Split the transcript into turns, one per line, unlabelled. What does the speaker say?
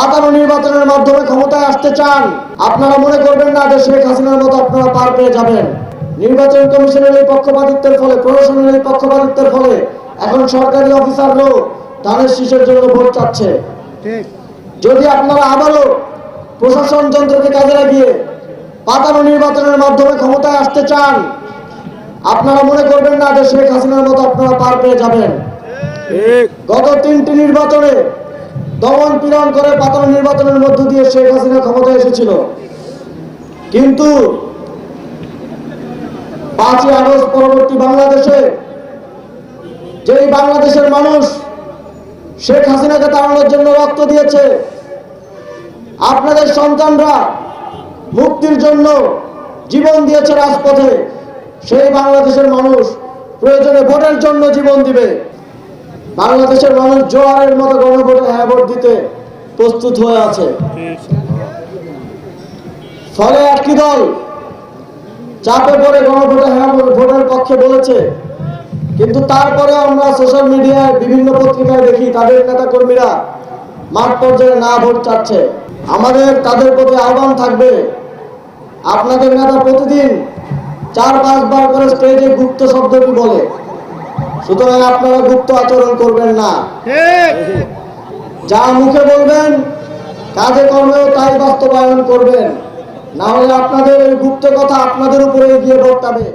পাতানো নির্বাচনের মাধ্যমে ক্ষমতায় আসতে চান আপনারা মনে করবেন না যে শেখ হাসিনার মতো আপনারা পার পেয়ে যাবেন। নির্বাচন কমিশনের এই পক্ষপাতিত্বের ফলে প্রশাসনের এই পক্ষপাতিত্বের ফলে এখন সরকারি অফিসাররাও ধানের শীষের জন্য ভোট চাচ্ছে। যদি আপনারা আবারও প্রশাসন যন্ত্রকে কাজে লাগিয়ে পাতানো নির্বাচনের মাধ্যমে ক্ষমতায় আসতে চান আপনারা মনে করবেন না যে শেখ হাসিনার মতো আপনারা পার পেয়ে যাবেন। গত তিনটি নির্বাচনে দমন পীড়ন করে পাতানো নির্বাচনের মধ্য দিয়ে শেখ হাসিনা ক্ষমতায় এসেছিল। কিন্তু পাঁচই আগস্ট পরবর্তী বাংলাদেশে যেই বাংলাদেশের মানুষ শেখ হাসিনাকে তাড়ানোর জন্য রক্ত দিয়েছে, আপনাদের সন্তানরা মুক্তির জন্য জীবন দিয়েছে রাজপথে, সেই বাংলাদেশের মানুষ প্রয়োজনে ভোটের জন্য জীবন দিবে। বাংলাদেশের মানুষ জোয়ারের মতো গণভোটে হ্যাঁ ভোট দিতে প্রস্তুত হয়ে আছে। ফলে একটি দল চাপে পড়ে গণভোটে হ্যাঁ ভোটের পক্ষে বলেছে। কিন্তু তারপরে আমরা সোশ্যাল মিডিয়ায় বিভিন্ন পত্রিকায় দেখি তাদের নেতা কর্মীরা মাঠ পর্যায়ে না ভোট চাচ্ছে। আমাদের, তাদের প্রতি আহ্বান থাকবে। আপনাদের নেতা প্রতিদিন চার পাঁচবার করে স্টেজে গুপ্ত শব্দটি বলে। সুতরাং আপনারা গুপ্ত আচরণ করবেন না। যা মুখে বলবেন কাজে কর্মেও তাই বাস্তবায়ন করবেন। না হলে আপনাদের গুপ্ত কথা আপনাদের উপরে গিয়ে বর্তাবে।